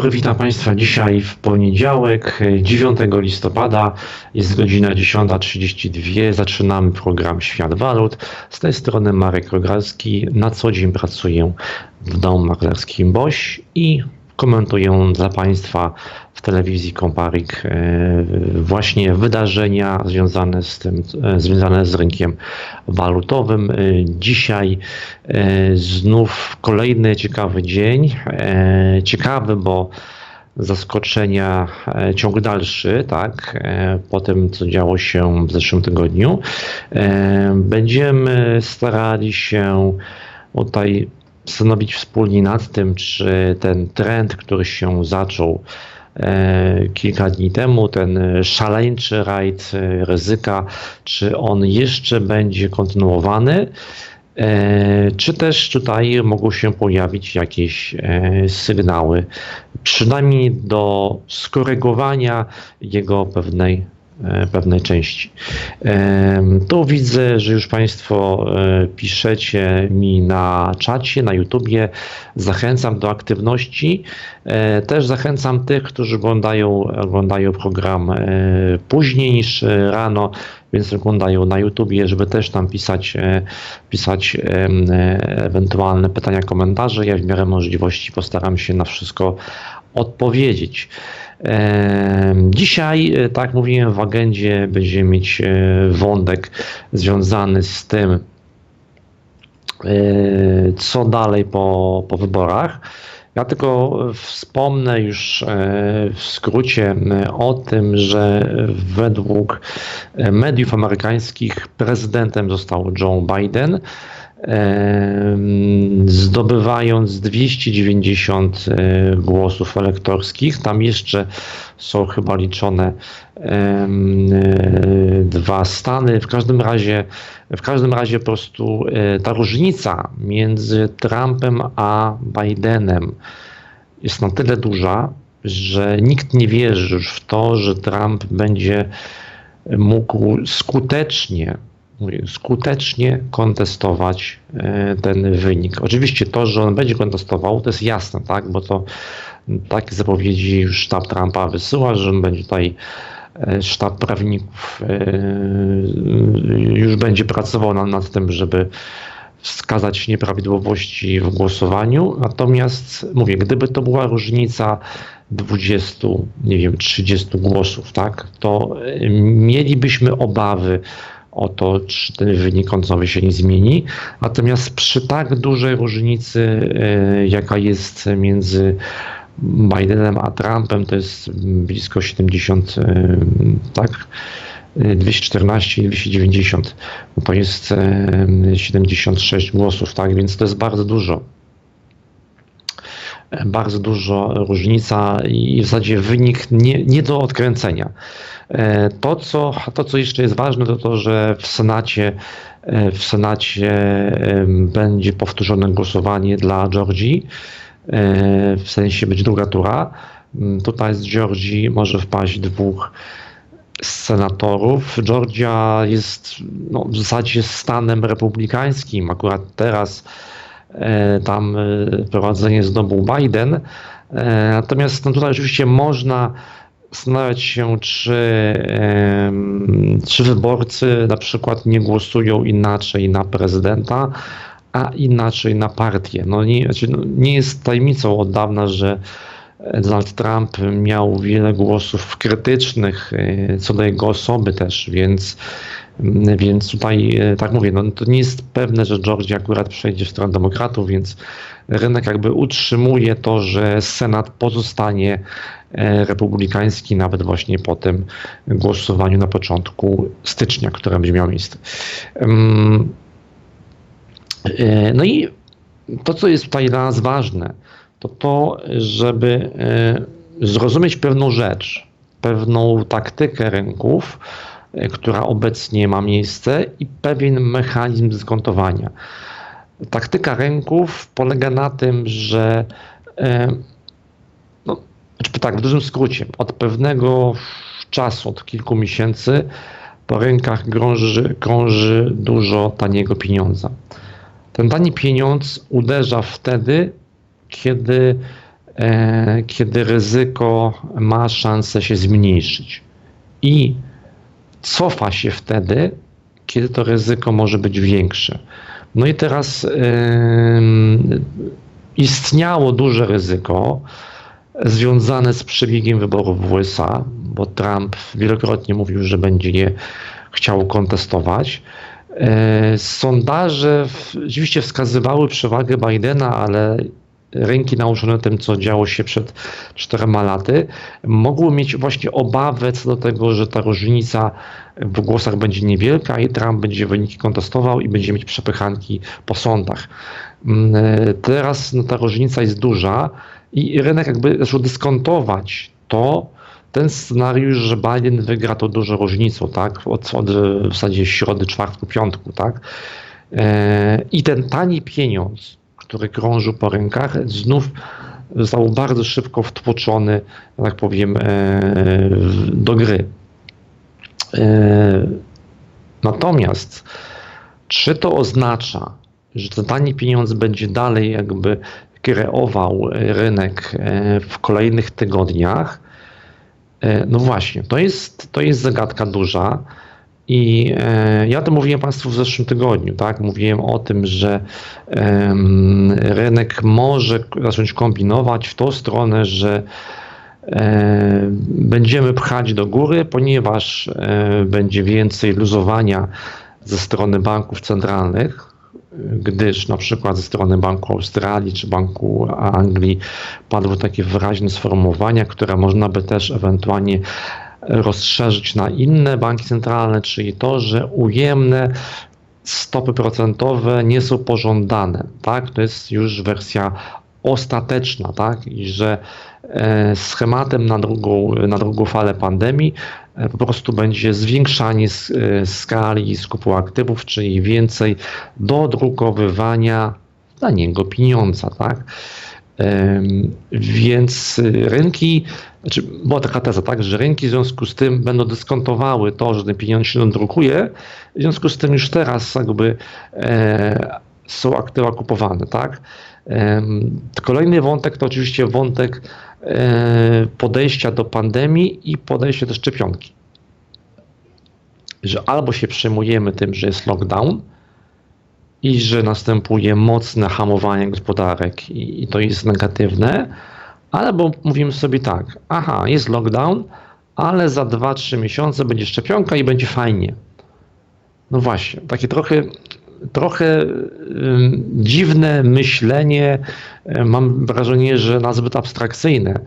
Dobry, witam Państwa dzisiaj w poniedziałek, 9 listopada, jest godzina 10.32, zaczynamy program Świat Walut. Z tej strony Marek Rogalski, na co dzień pracuję w domu maklerskim BOŚ i komentuję dla Państwa w telewizji Komparik e, właśnie wydarzenia związane z tym, e, związane z rynkiem walutowym. E, dzisiaj znów kolejny ciekawy dzień. Ciekawy, bo zaskoczenia ciąg dalszy, tak, po tym co działo się w zeszłym tygodniu. Będziemy starali się tutaj zastanowić wspólnie nad tym, czy ten trend, który się zaczął e, kilka dni temu, ten szaleńczy rajd e, ryzyka, czy on jeszcze będzie kontynuowany, e, czy też tutaj mogą się pojawić jakieś sygnały, przynajmniej do skorygowania jego pewnej E, pewnej części. Tu widzę, że już Państwo e, piszecie mi na czacie, na YouTubie. Zachęcam do aktywności. E, też zachęcam tych, którzy oglądają, oglądają program później niż rano, więc oglądają na YouTubie, żeby też tam pisać, pisać ewentualne pytania, komentarze. Ja w miarę możliwości postaram się na wszystko odpowiedzieć. Dzisiaj, e, tak mówiłem, w agendzie będziemy mieć e, wątek związany z tym, e, co dalej po, po wyborach. Ja tylko wspomnę już w skrócie o tym, że według mediów amerykańskich prezydentem został Joe Biden zdobywając 290 e, głosów elektorskich. Tam jeszcze są chyba liczone e, dwa stany. W każdym razie, w każdym razie po prostu e, ta różnica między Trumpem a Bidenem jest na tyle duża, że nikt nie wierzy już w to, że Trump będzie mógł skutecznie skutecznie kontestować e, ten wynik. Oczywiście to, że on będzie kontestował, to jest jasne, tak? bo to takie zapowiedzi już sztab Trumpa wysyła, że on będzie tutaj e, sztab prawników e, już będzie pracował nad tym, żeby wskazać nieprawidłowości w głosowaniu. Natomiast mówię, gdyby to była różnica 20, nie wiem, 30 głosów, tak, to mielibyśmy obawy o to, czy ten wynik końcowy się nie zmieni. Natomiast przy tak dużej różnicy, e, jaka jest między Bidenem a Trumpem, to jest blisko 70, e, tak? 214 i 290, to jest 76 głosów, tak? Więc to jest bardzo dużo bardzo dużo różnica i w zasadzie wynik nie, nie do odkręcenia. E, to co, to, co jeszcze jest ważne, to to, że w Senacie, e, w Senacie będzie powtórzone głosowanie dla Georgii, e, w sensie być druga tura. Mm, tutaj z Georgii może wpaść dwóch senatorów. Georgia jest no, w zasadzie stanem republikańskim. Akurat teraz tam prowadzenie zdobył Biden. Natomiast no, tutaj oczywiście można zastanawiać się, czy, czy wyborcy na przykład nie głosują inaczej na prezydenta, a inaczej na partię. No nie, znaczy, no nie jest tajemnicą od dawna, że Donald Trump miał wiele głosów krytycznych e, co do jego osoby też, więc, więc tutaj, e, tak mówię, no to nie jest pewne, że Georgia akurat przejdzie w stronę demokratów, więc rynek jakby utrzymuje to, że Senat pozostanie e, republikański nawet właśnie po tym głosowaniu na początku stycznia, które będzie miało miejsce. No i to, co jest tutaj dla nas ważne, to to, żeby e, zrozumieć pewną rzecz, pewną taktykę rynków, e, która obecnie ma miejsce i pewien mechanizm dyskontowania. Taktyka rynków polega na tym, że e, no, znaczy tak, w dużym skrócie, od pewnego czasu, od kilku miesięcy po rynkach krąży, krąży dużo taniego pieniądza. Ten tani pieniądz uderza wtedy, kiedy e, kiedy ryzyko ma szansę się zmniejszyć. I cofa się wtedy, kiedy to ryzyko może być większe. No i teraz yy, istniało duże ryzyko związane z przebiegiem wyborów w USA, bo Trump wielokrotnie mówił, że będzie je chciał kontestować. Yy, sondaże rzeczywiście wskazywały przewagę Bidena, ale ręki nałożone tym, co działo się przed czterema laty, mogły mieć właśnie obawę co do tego, że ta różnica w głosach będzie niewielka i Trump będzie wyniki kontestował i będzie mieć przepychanki po sądach. Mm, teraz no, ta różnica jest duża i rynek jakby zaczął dyskontować to, ten scenariusz, że Biden wygra to dużo różnicą, tak? Od, od w zasadzie środy, czwartku, piątku, tak? E, I ten tani pieniądz, który krążył po rękach, znów został bardzo szybko wtłoczony, tak powiem, e, do gry. E, natomiast czy to oznacza, że ten tani pieniądz będzie dalej jakby kreował rynek e, w kolejnych tygodniach? No właśnie, to jest, to jest zagadka duża. I e, ja to mówiłem Państwu w zeszłym tygodniu, tak? Mówiłem o tym, że rynek może zacząć kombinować w tą stronę, że e, będziemy pchać do góry, ponieważ e, będzie więcej luzowania ze strony banków centralnych, gdyż na przykład ze strony Banku Australii czy Banku Anglii padły takie wyraźne sformułowania, które można by też ewentualnie rozszerzyć na inne banki centralne, czyli to, że ujemne stopy procentowe nie są pożądane. Tak? To jest już wersja ostateczna, tak? I że e, schematem na drugą, na drugą falę pandemii e, po prostu będzie zwiększanie e, skali skupu aktywów, czyli więcej dodrukowywania dla niego pieniądza, tak? Więc rynki, znaczy była taka teza, tak, że rynki w związku z tym będą dyskontowały to, że ten pieniądz się drukuje, w związku z tym już teraz jakby e, są aktywa kupowane, tak. Kolejny wątek to oczywiście wątek e, podejścia do pandemii i podejścia do szczepionki. Że albo się przejmujemy tym, że jest lockdown, i że następuje mocne hamowanie gospodarek i, i to jest negatywne, albo mówimy sobie tak, aha, jest lockdown, ale za 2-3 miesiące będzie szczepionka i będzie fajnie. No właśnie, takie trochę, trochę dziwne myślenie, mam wrażenie, że nazbyt abstrakcyjne.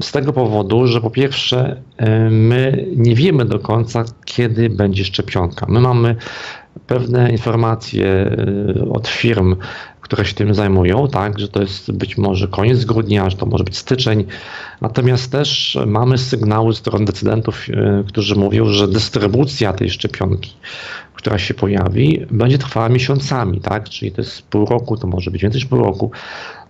Z tego powodu, że po pierwsze, my nie wiemy do końca, kiedy będzie szczepionka. My mamy pewne informacje y, od firm, które się tym zajmują, tak, że to jest być może koniec grudnia, że to może być styczeń. Natomiast też mamy sygnały z strony decydentów, y, którzy mówią, że dystrybucja tej szczepionki, która się pojawi, będzie trwała miesiącami, tak? Czyli to jest pół roku, to może być więcej niż pół roku,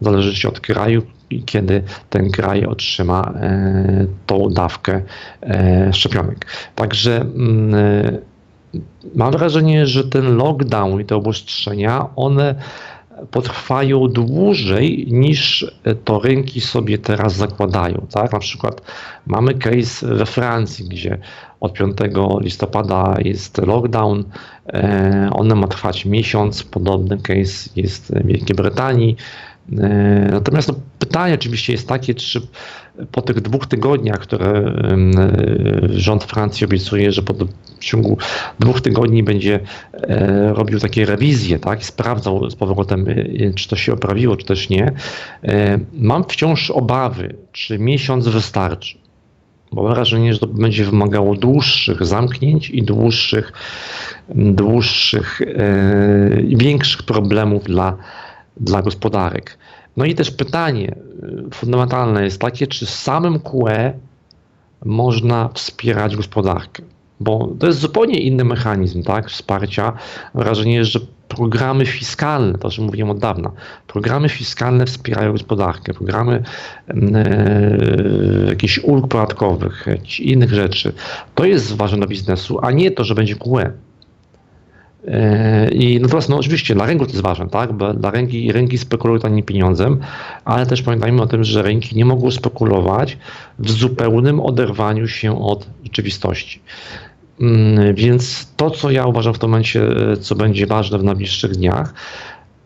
zależy od kraju i kiedy ten kraj otrzyma e, tą dawkę e, szczepionek. Także mm, mam wrażenie, że ten lockdown i te obostrzenia, one potrwają dłużej niż to rynki sobie teraz zakładają. Tak? Na przykład mamy case we Francji, gdzie od 5 listopada jest lockdown, e, on ma trwać miesiąc, podobny case jest w Wielkiej Brytanii, E, natomiast no, pytanie oczywiście jest takie, czy po tych dwóch tygodniach, które e, rząd Francji obiecuje, że po w ciągu dwóch tygodni będzie e, robił takie rewizje, tak, sprawdzał z powrotem, czy to się oprawiło, czy też nie. Mam wciąż obawy, czy miesiąc wystarczy. Bo mam wrażenie, że to będzie wymagało dłuższych zamknięć i dłuższych, dłuższych, większych problemów dla dla gospodarek. No i też pytanie y, fundamentalne jest takie, czy samym QE można wspierać gospodarkę? Bo to jest zupełnie inny mechanizm tak, wsparcia. Wrażenie jest, że programy fiskalne, to o czym mówiłem od dawna, programy fiskalne wspierają gospodarkę, programy e, jakichś ulg podatkowych, innych rzeczy. To jest ważne dla biznesu, a nie to, że będzie QE. E, I natomiast no oczywiście dla rynku to jest ważne, tak? Bo dla rynki, rynki spekulują tanim pieniądzem, ale też pamiętajmy o tym, że rynki nie mogą spekulować w zupełnym oderwaniu się od rzeczywistości. Mm, więc to, co ja uważam w tym momencie, co będzie ważne w najbliższych dniach,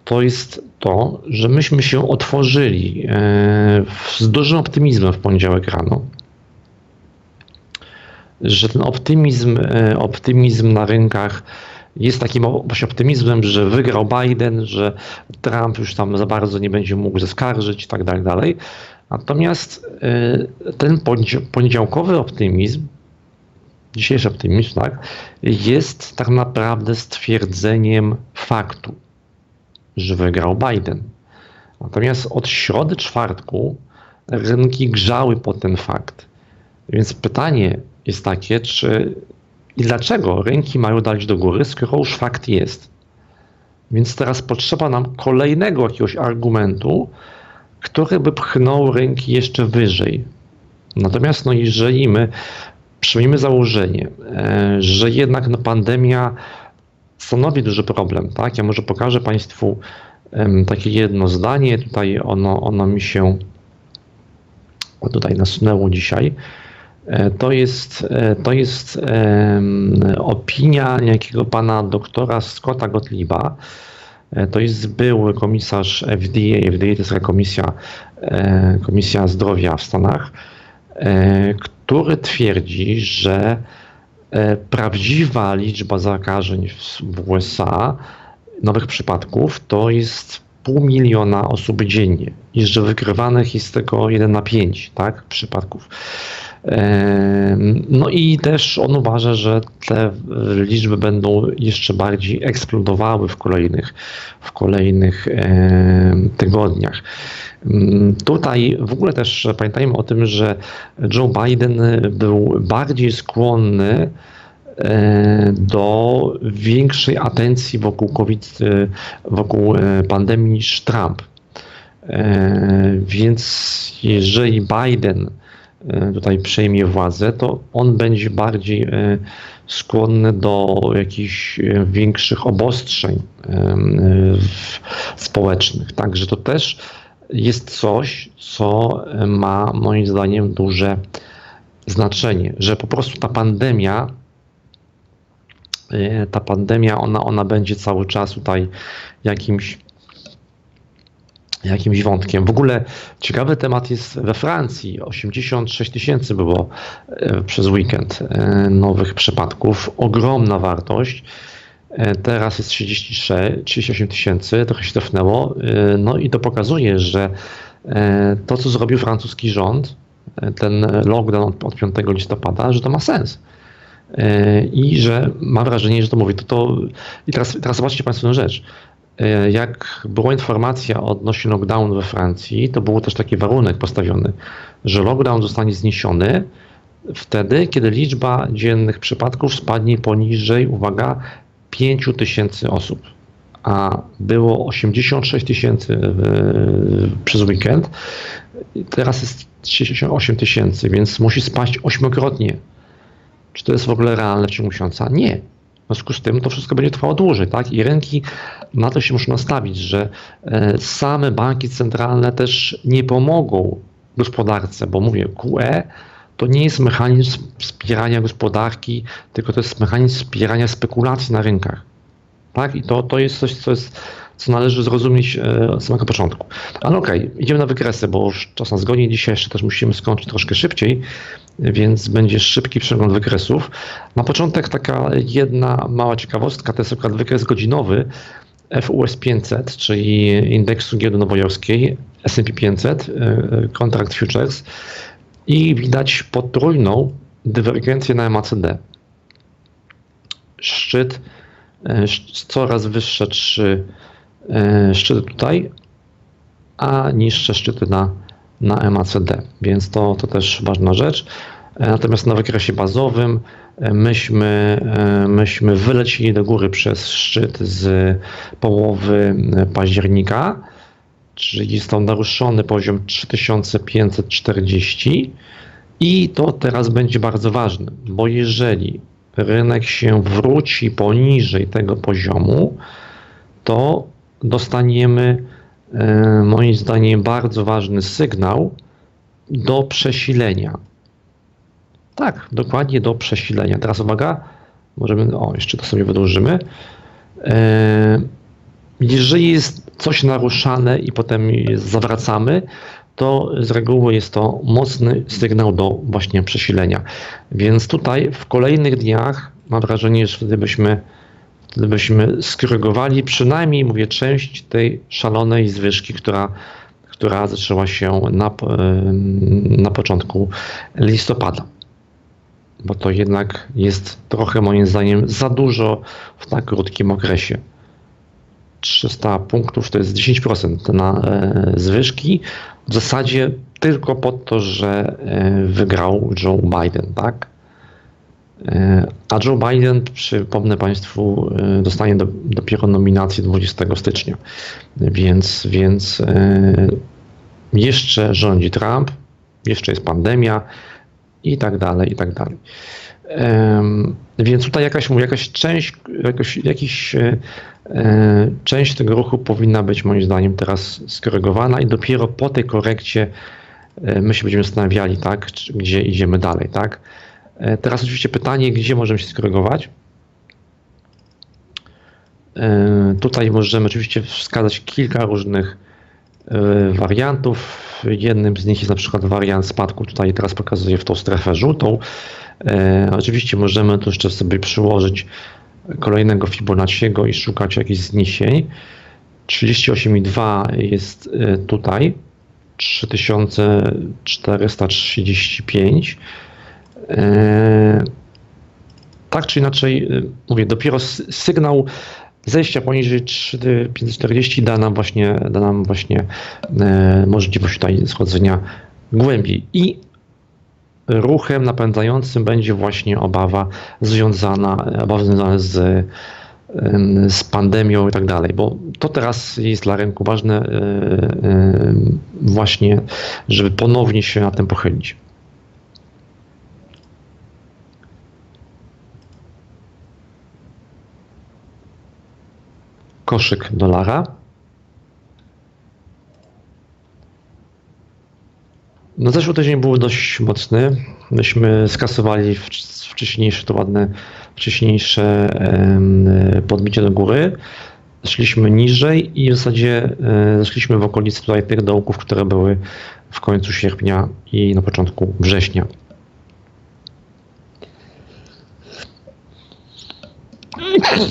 to jest to, że myśmy się otworzyli e, z dużym optymizmem w poniedziałek rano. Że ten optymizm, e, optymizm na rynkach jest takim optymizmem, że wygrał Biden, że Trump już tam za bardzo nie będzie mógł zaskarżyć i tak dalej, dalej. Natomiast e, ten poniedziałkowy optymizm, dzisiejszy optymizm, tak, jest tak naprawdę stwierdzeniem faktu że wygrał Biden. Natomiast od środy czwartku rynki grzały po ten fakt. Więc pytanie jest takie, czy i dlaczego rynki mają dać do góry, skoro już fakt jest. Więc teraz potrzeba nam kolejnego jakiegoś argumentu, który by pchnął rynki jeszcze wyżej. Natomiast no, jeżeli my przyjmiemy założenie, e, że jednak no, pandemia stanowi duży problem. Tak? Ja może pokażę Państwu takie jedno zdanie. Tutaj ono, ono mi się tutaj nasunęło dzisiaj. E, to jest, e, to jest opinia jakiego pana doktora Scotta Gottlieba. E, to jest były komisarz FDA. FDA to jest komisja, komisja zdrowia w Stanach, który twierdzi, że prawdziwa liczba zakażeń w USA, nowych przypadków, to jest pół miliona osób dziennie i że wykrywanych jest tylko 1 na 5 tak, przypadków. E, no i też on uważa, że te liczby będą jeszcze bardziej eksplodowały w kolejnych, w kolejnych e, tygodniach. Tutaj w ogóle też pamiętajmy o tym, że Joe Biden był bardziej skłonny e, do większej atencji wokół COVID, e, wokół e, pandemii niż Trump. Więc jeżeli Biden tutaj przejmie władzę, to on będzie bardziej skłonny do jakichś większych obostrzeń społecznych. Także to też jest coś, co ma moim zdaniem duże znaczenie, że po prostu ta pandemia, e, ta pandemia, ona, ona będzie cały czas tutaj jakimś jakimś wątkiem. W ogóle ciekawy temat jest we Francji. 86 tysięcy było e, przez weekend e, nowych przypadków. Ogromna wartość. E, teraz jest 33, 38 tysięcy, trochę się cofnęło. No i to pokazuje, że to, co zrobił francuski rząd, ten lockdown od 5 listopada, że to ma sens. I że mam wrażenie, że to mówi. To, to... I teraz, teraz zobaczcie Państwo tę rzecz. Jak była informacja odnośnie lockdownu we Francji, to był też taki warunek postawiony, że lockdown zostanie zniesiony wtedy, kiedy liczba dziennych przypadków spadnie poniżej, uwaga, 5 tysięcy osób, a było 86 tysięcy przez weekend, teraz jest 38 tysięcy, więc musi spaść ośmiokrotnie. Czy to jest w ogóle realne w ciągu miesiąca? Nie. W związku z tym to wszystko będzie trwało dłużej, tak? I rynki na to się muszą nastawić, że e, same banki centralne też nie pomogą gospodarce, bo mówię, QE to nie jest mechanizm wspierania gospodarki, tylko to jest mechanizm wspierania spekulacji na rynkach. Tak? I to, to jest coś, co, jest, co należy zrozumieć e, od samego początku. Ale okej, okay, idziemy na wykresy, bo już czas nas goni. Dzisiaj jeszcze też musimy skończyć troszkę szybciej, więc będzie szybki przegląd wykresów. Na początek taka jedna mała ciekawostka, to jest akurat wykres godzinowy FUS 500, czyli indeksu giełdy nowojorskiej, S&P 500, e, e, kontrakt futures i widać potrójną dywergencję na MACD. Szczyt, coraz wyższe trzy e, szczyty tutaj, a niższe szczyty na, na MACD, więc to, to też ważna rzecz. E, natomiast na wykresie bazowym myśmy, myśmy wylecili do góry przez szczyt z połowy października czyli został naruszony poziom 3540 i to teraz będzie bardzo ważne, bo jeżeli rynek się wróci poniżej tego poziomu, to dostaniemy e, moim zdaniem bardzo ważny sygnał do przesilenia. Tak, dokładnie do przesilenia. Teraz uwaga, możemy, o jeszcze to sobie wydłużymy. E, jeżeli jest coś naruszane i potem zawracamy, to z reguły jest to mocny sygnał do właśnie przesilenia. Więc tutaj w kolejnych dniach mam wrażenie, że wtedy byśmy, wtedy byśmy skorygowali przynajmniej, mówię, część tej szalonej zwyżki, która, która zaczęła się na, na początku listopada. Bo to jednak jest trochę moim zdaniem za dużo w tak krótkim okresie. 300 punktów to jest 10% na e, zwyżki. W zasadzie tylko po to, że e, wygrał Joe Biden, tak? E, a Joe Biden, przypomnę Państwu, dostanie do, dopiero nominację 20 stycznia, więc, więc jeszcze rządzi Trump, jeszcze jest pandemia i tak dalej, i tak dalej. Więc tutaj jakaś, jakaś część, jakiś E, część tego ruchu powinna być moim zdaniem teraz skorygowana i dopiero po tej korekcie e, my się będziemy zastanawiali, tak, gdzie idziemy dalej, tak. E, teraz oczywiście pytanie, gdzie możemy się skorygować. Tutaj możemy oczywiście wskazać kilka różnych wariantów. Jednym z nich jest na przykład wariant spadku, tutaj teraz pokazuję w tą strefę żółtą. Oczywiście możemy tu jeszcze sobie przyłożyć kolejnego Fibonacciego i szukać jakichś zniesień. 38,2 jest tutaj, 3435. Y, tak czy inaczej, y, mówię, dopiero sygnał zejścia poniżej 3540 da nam właśnie, da nam właśnie możliwość tutaj schodzenia głębiej. I ruchem napędzającym będzie właśnie obawa związana, związana z, z pandemią i tak dalej, bo to teraz jest dla rynku ważne e, e, właśnie, żeby ponownie się na tym pochylić. Koszyk dolara. No zeszły tydzień był dość mocny. Myśmy skasowali wcześniejsze, to ładne, wcześniejsze podbicie do góry. Szliśmy niżej i w zasadzie e, zeszliśmy w okolicy tutaj tych dołków, które były w końcu sierpnia i na początku września.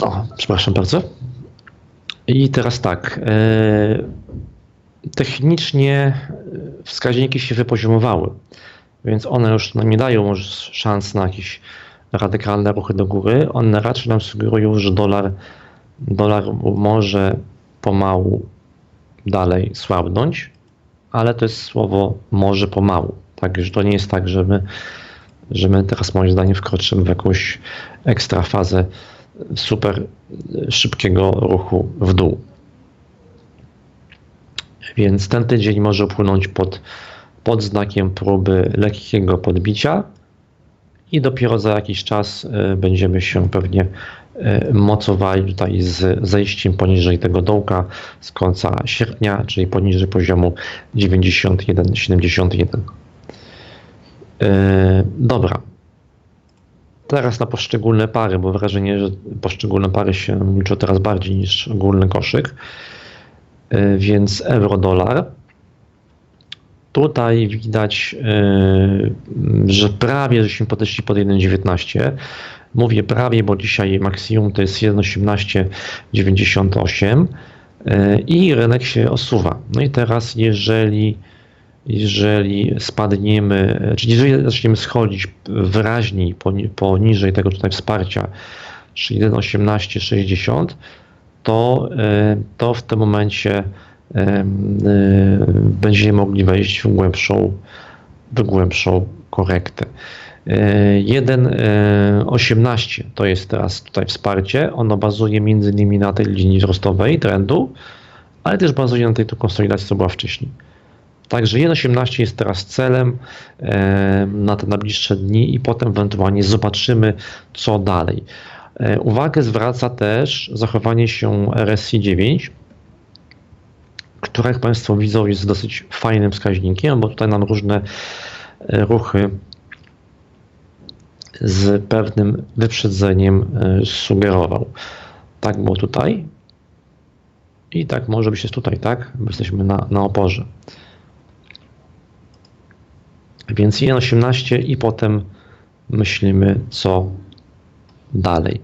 O, przepraszam bardzo. I teraz tak. E, technicznie wskaźniki się wypoziomowały, więc one już nam nie dają szans na jakieś radykalne ruchy do góry. One raczej nam sugerują, że dolar, dolar może pomału dalej słabnąć, ale to jest słowo może pomału. Także to nie jest tak, że my, że my teraz moim zdaniem wkroczymy w jakąś ekstra fazę super szybkiego ruchu w dół. Więc ten tydzień może upłynąć pod, pod znakiem próby lekkiego podbicia i dopiero za jakiś czas e, będziemy się pewnie e, mocowali tutaj z zejściem poniżej tego dołka z końca sierpnia, czyli poniżej poziomu 91,71. E, dobra. Teraz na poszczególne pary, bo wrażenie, że poszczególne pary się liczą teraz bardziej niż ogólny koszyk. E, więc euro-dolar. Tutaj widać, e, że prawie żeśmy podeszli pod 1,19. Mówię prawie, bo dzisiaj maksimum to jest 1,1898 e, i rynek się osuwa. No i teraz, jeżeli, jeżeli spadniemy, czyli jeżeli zaczniemy schodzić wyraźniej poniżej tego tutaj wsparcia, czyli 1,1860, to, e, to w tym momencie e, e, będziemy mogli wejść w głębszą, w głębszą korektę. 1,18 to jest teraz tutaj wsparcie. Ono bazuje między innymi na tej linii wzrostowej trendu, ale też bazuje na tej konsolidacji, co była wcześniej. Także 1.18 jest teraz celem na te najbliższe dni i potem ewentualnie zobaczymy, co dalej. E, Uwagę zwraca też zachowanie się RSI 9, które jak Państwo widzą jest dosyć fajnym wskaźnikiem, bo tutaj nam różne e, ruchy z pewnym wyprzedzeniem e, sugerował. Tak było tutaj i tak może być jest tutaj, tak? Bo jesteśmy na, na oporze. Więc 1.18 i potem myślimy, co dalej.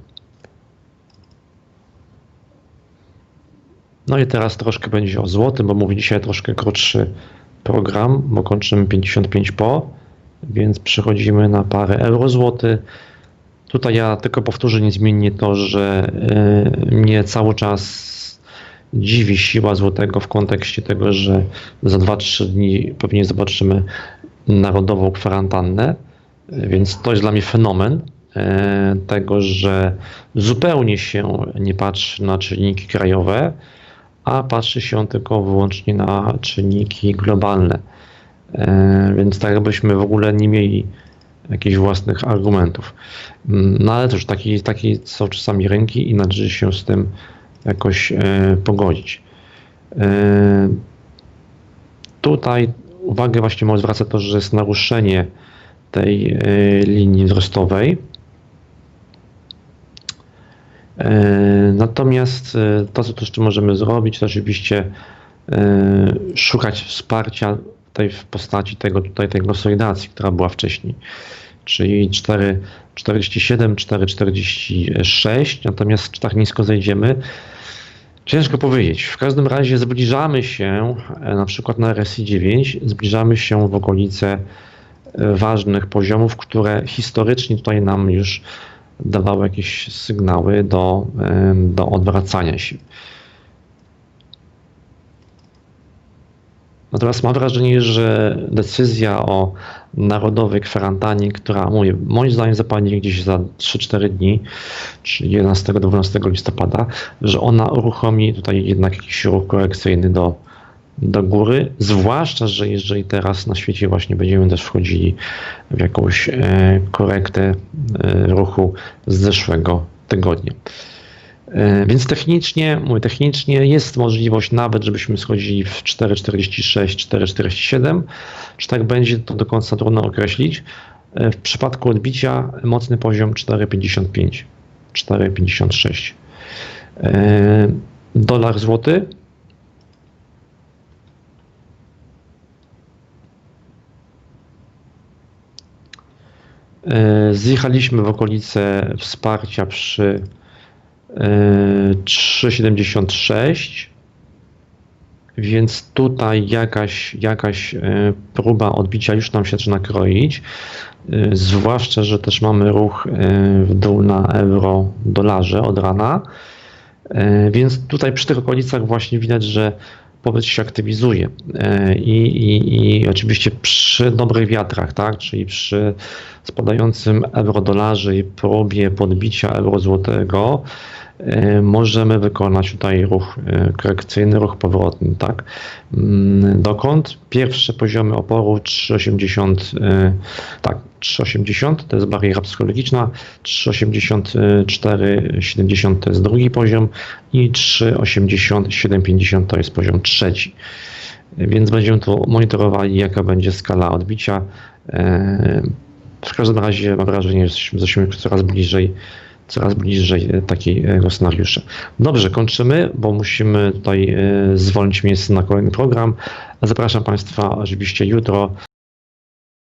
No i teraz troszkę będzie o złotym, bo mówi dzisiaj troszkę krótszy program, bo kończymy 55 po, więc przechodzimy na parę euro-złoty. Tutaj ja tylko powtórzę niezmiennie to, że yy, mnie cały czas dziwi siła złotego w kontekście tego, że za 2-3 dni pewnie zobaczymy narodową kwarantannę, więc to jest dla mnie fenomen e, tego, że zupełnie się nie patrzy na czynniki krajowe, a patrzy się tylko wyłącznie na czynniki globalne. E, Więc tak jakbyśmy w ogóle nie mieli jakichś własnych argumentów. Mm, No ale cóż, taki, taki są czasami rynki i należy się z tym jakoś e, pogodzić. Tutaj uwagę właśnie może zwraca to, że jest naruszenie tej e, linii wzrostowej. E, Natomiast e, to, co tu jeszcze możemy zrobić, to oczywiście szukać wsparcia tej w postaci tego tutaj tej konsolidacji, która była wcześniej, czyli 4,47, 4,46, natomiast tak nisko zejdziemy, Ciężko powiedzieć. W każdym razie zbliżamy się, e, na przykład na RSI 9, zbliżamy się w okolice e, ważnych poziomów, które historycznie tutaj nam już dawały jakieś sygnały do, e, do odwracania się. Natomiast mam wrażenie, że decyzja o narodowej kwarantannie, która mówię, moim zdaniem zapadnie gdzieś za 3-4 dni, czyli 11-12 listopada, że ona uruchomi tutaj jednak jakiś ruch korekcyjny do, do góry, zwłaszcza, że jeżeli teraz na świecie właśnie będziemy też wchodzili w jakąś e, korektę e, ruchu z zeszłego tygodnia. E, Więc technicznie, mówię, technicznie jest możliwość nawet, żebyśmy schodzili w 4,46, 4,47. Czy tak będzie, to do końca trudno określić. E, W przypadku odbicia mocny poziom 4,55, 4,56. E, Dolar złoty. Zjechaliśmy w okolice wsparcia przy 3,76 więc tutaj jakaś, jakaś e, próba odbicia już nam się zaczyna kroić. E, Zwłaszcza, że też mamy ruch e, w dół na euro dolarze od rana. Więc tutaj przy tych okolicach właśnie widać, że popyt się aktywizuje. I, i, I oczywiście przy dobrych wiatrach, tak, czyli przy spadającym euro-dolarze i próbie podbicia euro-złotego, możemy wykonać tutaj ruch e, korekcyjny, ruch powrotny, tak. Mm, Dokąd? Pierwsze poziomy oporu 3,80, e, tak, 3,80 to jest bariera psychologiczna, 3,84,70 to jest drugi poziom i 3,80, 7,50 to jest poziom trzeci. Więc będziemy tu monitorowali, jaka będzie skala odbicia. E, W każdym razie mam wrażenie, że jesteśmy coraz bliżej coraz bliżej e, takiego scenariusza. Dobrze, kończymy, bo musimy tutaj e, zwolnić miejsce na kolejny program. Zapraszam Państwa oczywiście jutro